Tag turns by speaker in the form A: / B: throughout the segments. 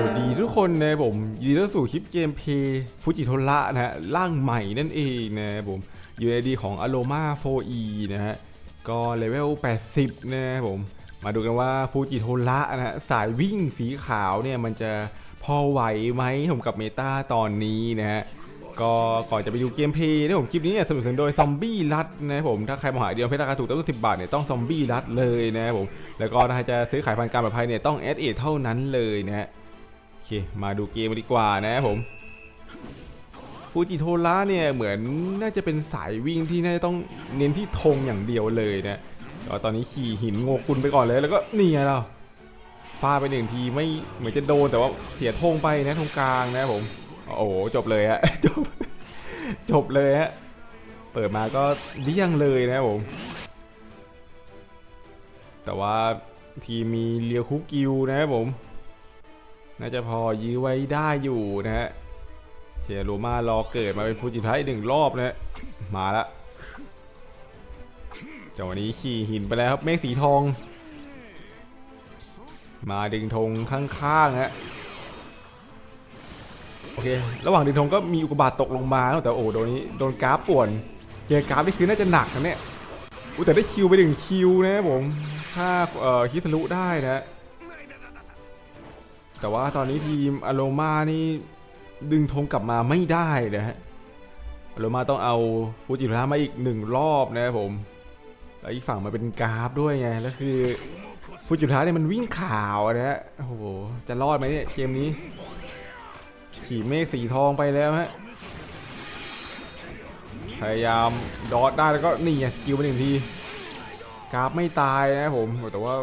A: สวัสดีทุกคนนะผมยินดีต้อนรับสู่คลิปเกมเพย์ฟูจิโทระนะฮะร่างใหม่นั่นเองนะผมอยู่ในดีของ Aroma 4E นะฮะก็เลเวล 80 นะผม มาดูกันว่าฟูจิโทระนะฮะสายวิ่งสีขาวเนี่ยมันจะพอไหวไหมผมกับเมตาตอนนี้นะฮะก็ก่อนจะไปดูเกมเพย์นะผมคลิปนี้เนี่ยสนับสนุนโดยซอมบี้รัดนะผมถ้าใครมาหาเดียวเพชรราคาถูกต้องสิบาทเนี่ยต้องซอมบี้รัดเลยนะผมแล้วก็ถ้าจะซื้อขายพันการปลอดภัยเนี่ยต้องแอดเอทเท่านั้นเลยนะฮะ เค มาดูเกมดีกว่านะครับผมฟูจิโทระเนี่ยเหมือนน่าจะเป็นสายวิ่งที่น่าจะต้องเน้นที่ธงอย่างเดียวเลยนะตอนนี้ขี่หินโงกุลไปก่อนเลยแล้วก็นี่ไงเราฟาไปหนึ่งทีไม่เหมือนจะโดนแต่ว่าเสียธงไปนะธงกลางนะครับผม โอ้โหจบเลยฮะจบจบเลยฮะเปิดมาก็เดี่ยงเลยนะครับผม แต่ว่าทีมมีเลียวคุกกิวนะครับผม น่าจะพอยื้อไว้ได้อยู่นะฮะเทียโรมารอเกิดมาเป็นฟูจิไทยหนึ่งรอบนะฮะมาละจังหวะนี้ขี่หินไปแล้วครับเมฆสีทอง มาดึงธงข้างๆฮะโอเค ระหว่างดึงธงก็มีอุกกาบาตตกลงมาแต่โอ้โดนนี้โดนกราฟป่วน เจอกราฟนี่คือน่าจะหนักนะเนี่ยอุยแต่ได้คิวไปหนึ่งคิวนะผมถ้าเอ่อคิดทะลุได้นะ แต่ว่าตอนนี้ทีมอโลมานี่ดึงธงกลับมาไม่ได้นะฮะอโลมาต้องเอาฟูจิโร่มาอีกหนึ่งรอบนะครับผมแล้วอีกฝั่งมาเป็นกราฟด้วยไงแล้วคือฟูจิโร่เนี่ยมันวิ่งข่าวนะฮะโอ้โหจะรอดไหมเนี่ยเกมนี้ ขี่เมฆสีทองไปแล้วฮะพยายามดอทได้แล้วก็นี่ไงสกิลไปหนึ่งทีกราฟไม่ตายนะครับผมแต่ว่า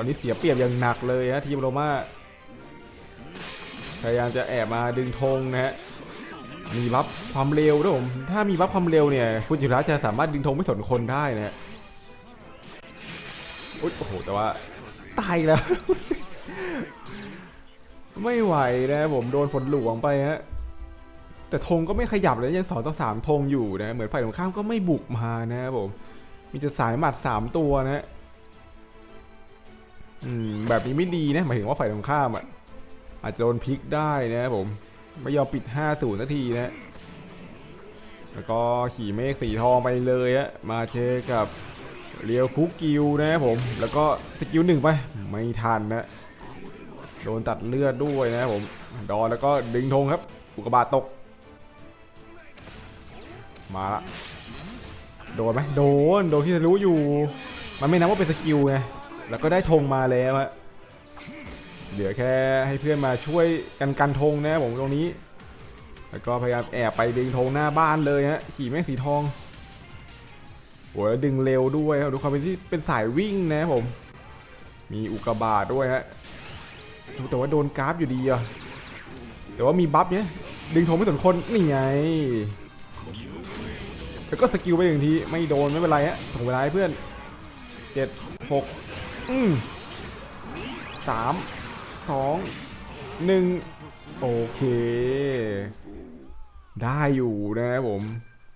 A: ตอนนี้เสียเปรียบอย่างหนักเลยฮะทีมโรม่าพยายามจะแอบมาดึงธงนะฮะมีบัฟความเร็วด้วยผมถ้ามีบัฟความเร็วเนี่ยฟูจิระจะสามารถดึงธงไม่สนคนได้นะฮะอุ๊ยโอ้โหแต่ว่าตายแล้ว ไม่ไหวนะผมโดนฝนหลวงไปฮะแต่ธงก็ไม่ขยับเลยยังสองต่อสามธงอยู่นะเหมือนฝ่ายตรงข้ามก็ไม่บุกมานะครับผม มีแต่สายหมัดสามตัวนะฮะ อืมแบบนี้ไม่ดีนะหมายถึงว่าฝ่ายตรงข้ามอะอาจจะโดนพลิกได้นะผมไม่ยอมปิด 5 0นาทีนะ แล้วก็ขี่เมฆสีทองไปเลยฮะมาเจอกับเรียวคุกกิวนะครับผม แล้วก็สกิลหนึ่งไปไม่ทันนะโดนตัดเลือดด้วยนะครับผมดอนแล้วก็ดึงธงครับ อุกกาบาตตก มาละ โดนไหมโดน โดนที่ทะลุอยู่ มันไม่นับว่าเป็นสกิลไง แล้วก็ได้ธงมาแล้วฮะเหลือแค่ให้เพื่อนมาช่วยกันกันธงนะผมตรงนี้ แล้วก็พยายามแอบไปดึงธงหน้าบ้านเลยฮะขี่แม่งสีทองโอ้ยแล้วดึงเร็วด้วยครับดูความเป็นที่เป็นสายวิ่งนะผม มีอุกกาบาตด้วยฮะแต่ว่าโดนกราฟอยู่ดีอะแต่ว่ามีบัฟเนี่ยดึงธงไม่สนคนนี่ไงแล้วก็สกิลไปหนึ่งทีไม่โดนไม่เป็นไรฮะถ่งเวลาให้เพื่อนเจ็ดหก อืมสามสองหนึ่งโอเค ได้อยู่นะครับผม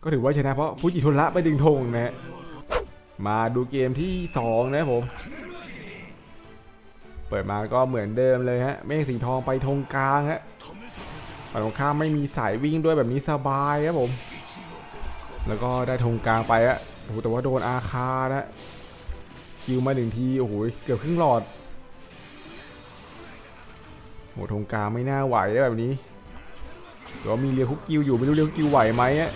A: ก็ถือว่าชนะเพราะฟูจิโทระไปดึงธงนะฮะมาดูเกมที่สองนะครับผม เปิดมาก็เหมือนเดิมเลยฮะเมฆสีทองไปธงกลางฮะฝั่งตรงข้ามไม่มีสายวิ่งด้วยแบบนี้สบายครับผม แล้วก็ได้ธงกลางไปอะโอ้โหแต่ว่าโดนอาคานะ คิวมาหนึ่งที โอ้โห เกือบครึ่งหลอดโอ้โหธงกาไม่น่าไหวได้แบบนี้หรือว่ามีเรียวคุกกิวอยู่ไม่รู้เรียวคุกกิวไหวไหมอะ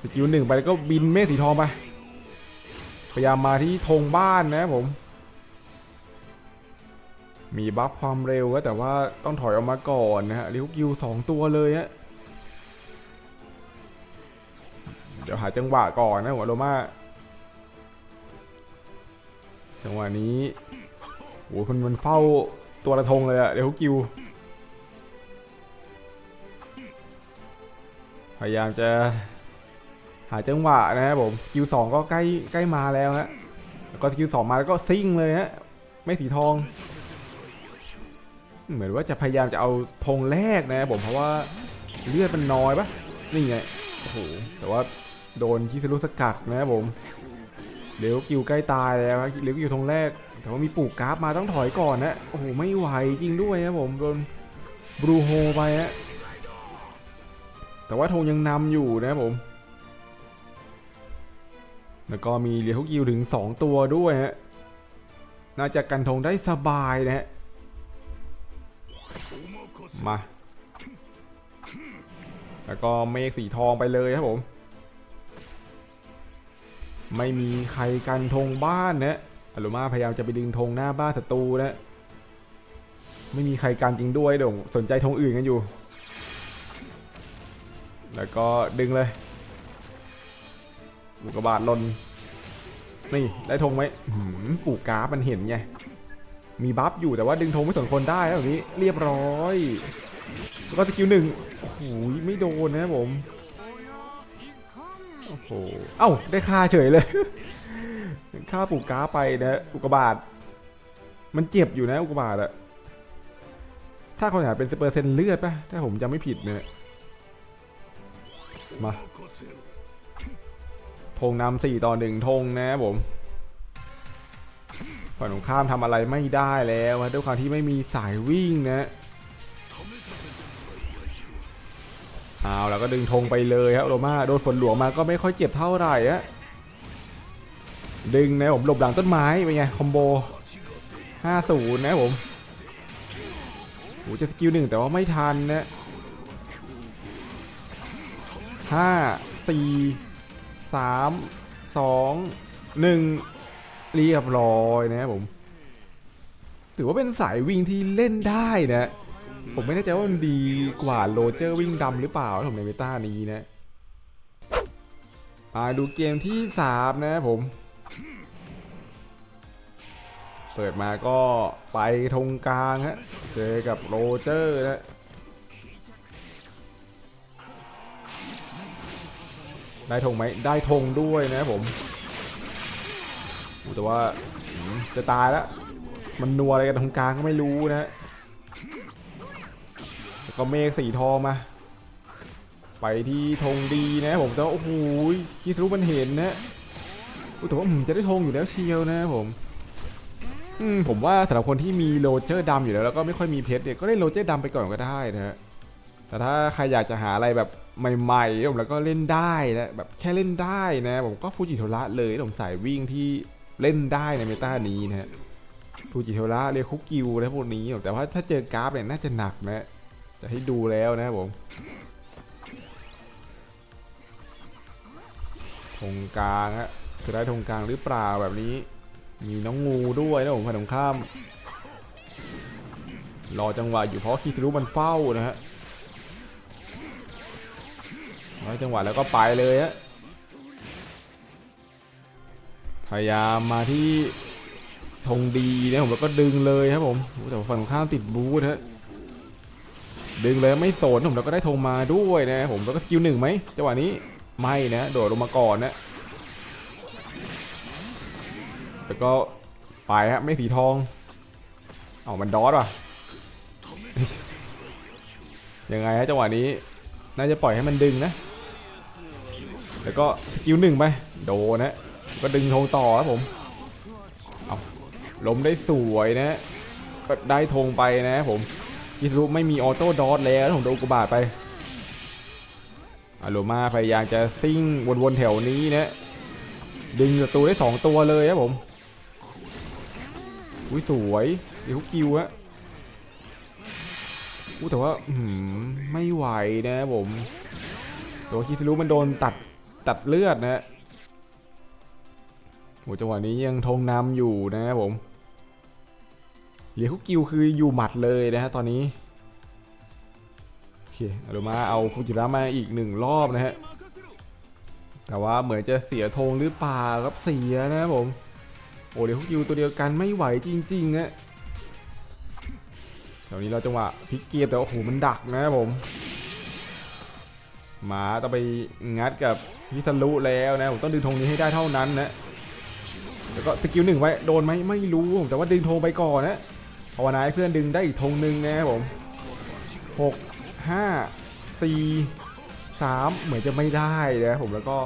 A: สกิลหนึ่งไปแล้วก็บินเมฆสีทองไป พยายามมาที่ธงบ้านนะผม มีบัฟความเร็วก็แต่ว่าต้องถอยออกมาก่อนนะฮะเรียวกิวสองตัวเลยฮะเดี๋ยวหาจังหวะก่อนนะหัวโรมา จังหวะนี้โอ้ยมันมันเฝ้าตัวระทงเลยอะเดี๋ยวกิว พยายามจะ หาจังหวะนะครับผมกิวสองก็ใกล้ใกล้มาแล้วฮะแล้วก็กิลสองมาแล้วก็ซิ่งเลยฮะไม่สีทอง เหมือนว่าจะพยายามจะเอาธงแรกนะครับผมเพราะว่าเลือดมันน้อยปะนี่ไงโอ้โหแต่ว่าโดนคิสรุสกัดนะครับผม เดี๋ยวกิวใกล้ตายแล้วครับเดี๋ยวกิวธงแรก แต่ว่ามีปลูกกราฟมาต้องถอยก่อนนะโอ้โหไม่ไหวจริงด้วยนะผมโดนบรูโฮไปฮะแต่ว่าธงยังนำอยู่นะผม แล้วก็มีเหรียญฮุกยิวถึง 2 ตัวด้วยฮะน่าจะกันธงได้สบายนะฮะมา แล้วก็เมฆสีทองไปเลยครับผม ไม่มีใครกันธงบ้านนะอลุมาพยายามจะไปดึงธงหน้าบ้านศัตรูนะ ไม่มีใครกันจริงด้วยเดี๋ยวสนใจธงอื่นกันอยู่ แล้วก็ดึงเลยลูกกระบาดลน นี่ได้ธงไหมปลูกกราฟมันเห็นไง มีบัฟอยู่แต่ว่าดึงธงไม่สนคนได้แล้วแบบนี้เรียบร้อย แล้วก็สกิลหนึ่งโอ้โหไม่โดนนะผม โอ้โห เอ้า ได้ค่าเฉยเลย ค่าปูกกราไปนะอุกบาตมันเจ็บอยู่นะอุกบาตอะถ้าเขาอยากเป็นเปอร์เซ็นต์เลือดป่ะ ถ้าผมจำไม่ผิดเนี่ย มาธงนำสี่ต่อหนึ่งธงนะผมฝั่งตรงข้ามทำอะไรไม่ได้แล้วฮะด้วยความที่ไม่มีสายวิ่งนะ เอาแล้วก็ดึงธงไปเลยครับโรม่าโดนฝนหลวงมาก็ไม่ค่อยเจ็บเท่าไหร่อะดึงนะผมหลบหลังต้นไม้เป็นไงคอมโบ50นะผมโอ้จะสกิลหนึ่งแต่ว่าไม่ทันนะห้าสี่สามสองหนึ่งเรียบร้อยนะผม ถือว่าเป็นสายวิ่งที่เล่นได้นะ ผมไม่แน่ใจว่ามันดีกว่าโรเจอร์วิ่งดำหรือเปล่าผมในเมตานี้นะมาดูเกมที่3นะผม เปิดมาก็ไปธงกลางฮะ เจอกับโรเจอร์นะได้ธงไหม ได้ธงด้วยนะผม แต่ว่าจะตายแล้ว มันนัวอะไรกันตรงกลางก็ไม่รู้นะ ก็เมฆสีทองมา ไปที่ธงดีนะผมแต่ว่าโอ้โหคิดรู้มันเห็นนะอุ๊ยแต่ว่ามจะได้ธงอยู่แล้วเชียวนะผมอืมผมว่าสำหรับคนที่มีโรเจอร์ดำอยู่แล้วแล้วก็ไม่ค่อยมีเพชรเนี่ยก็ได้โรเจอร์ดำไปก่อนก็ได้นะฮะแต่ถ้าใครอยากจะหาอะไรแบบใหม่ๆผมแล้วก็เล่นได้นะแบบแค่เล่นได้นะ ผมก็ฟูจิโทระเลยผมสายวิ่งที่เล่นได้ในเมตานี้นะฮะฟูจิโทระเรียกคุกิวและพวกนี้แต่ว่าถ้าเจอกราฟเนี่ยน่าจะหนักนะ จะให้ดูแล้วนะครับผมธงกลางฮะจะได้ธงกลางหรือเปล่าแบบนี้ มีน้องงูด้วยนะผมฝั่งตรงข้าม รอจังหวะอยู่เพราะคิสรุมันเฝ้านะฮะรอจังหวะแล้วก็ไปเลยฮะพยายามมาที่ธงดีนะผมแล้วก็ดึงเลยครับผมแต่ฝั่งข้ามติดบูทฮะ ดึงเลยไม่สนผมแล้วก็ได้ธงมาด้วยนะผมแล้วก็สกิลหนึ่งไหมจังหวะนี้ไม่นะโดดลงมาก่อนนะแล้วก็ไปฮะไม่สีทองเอามันดอสว่ะยังไงฮะจังหวะนี้น่าจะปล่อยให้มันดึงนะ แล้วก็สกิลหนึ่งไปโดนนะก็ดึงธงต่อครับผมเอาล้มได้สวยนะก็ได้ธงไปนะผม ยิสรุไม่มีออโต้ดอทแล้วผมโดนอุกบาตไปอาโลมาพยายามจะซิ่งวนๆแถวนี้นะดึงศัตรูได้ 2 ตัวเลยครับผมอุ้ยสวยเดี๋ยวกิวฮะอู้แต่ว่าไม่ไหวนะผมตัวคิสรุมันโดนตัดตัดเลือดนะโหจังหวะนี้ยังทงนำอยู่นะครับผม เหลียคุกกิวคืออยู่หมัดเลยนะฮะตอนนี้โอเคเอามาเอาฟูจิระมาอีกหนึ่งรอบนะฮะแต่ว่าเหมือนจะเสียธงหรือเปล่าครับเสียนะครับผมโอ้เหลียคุกกิวตัวเดียวกันไม่ไหวจริงๆฮะแถวนี้เราจังหวะพลิกเกียร์แต่โอ้โหมันดักนะครับผมหมาต้องไปงัดกับฮิซารุแล้วนะผมต้องดึงธงนี้ให้ได้เท่านั้นนะแล้วก็สกิลหนึ่งไว้โดนไหมไม่รู้แต่ว่าดึงธงไปก่อนนะ ภาวนาให้เพื่อนดึงได้อีกธงหนึ่งนะครับผมหกห้าสี่สามเหมือนจะไม่ได้นะผมแล้วก็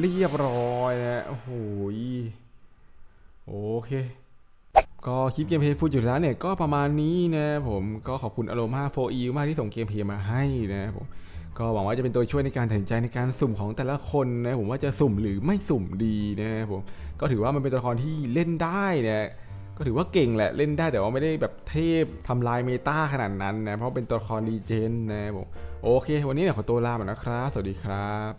A: เรียบร้อยนะโอ้โหโอเค ก็คลิปเกมเพลย์ฟูจิโทระเนี่ยก็ประมาณนี้นะผมก็ขอบคุณอโรมาโฟอีมากที่ส่งเกมเพลย์มาให้นะผมก็หวังว่าจะเป็นตัวช่วยในการตัดสินใจในการสุ่มของแต่ละคนนะผมว่าจะสุ่มหรือไม่สุ่มดีนะครับผมก็ถือว่ามันเป็นตัวละครที่เล่นได้นะ ก็ถือว่าเก่งแหละเล่นได้แต่ว่าไม่ได้แบบเทพทำลายเมตาขนาดนั้นนะเพราะเป็นตัวละครดีเจนนะผมโอเค วันนี้เนี่ยขอตัวลาไปนะครับ สวัสดีครับ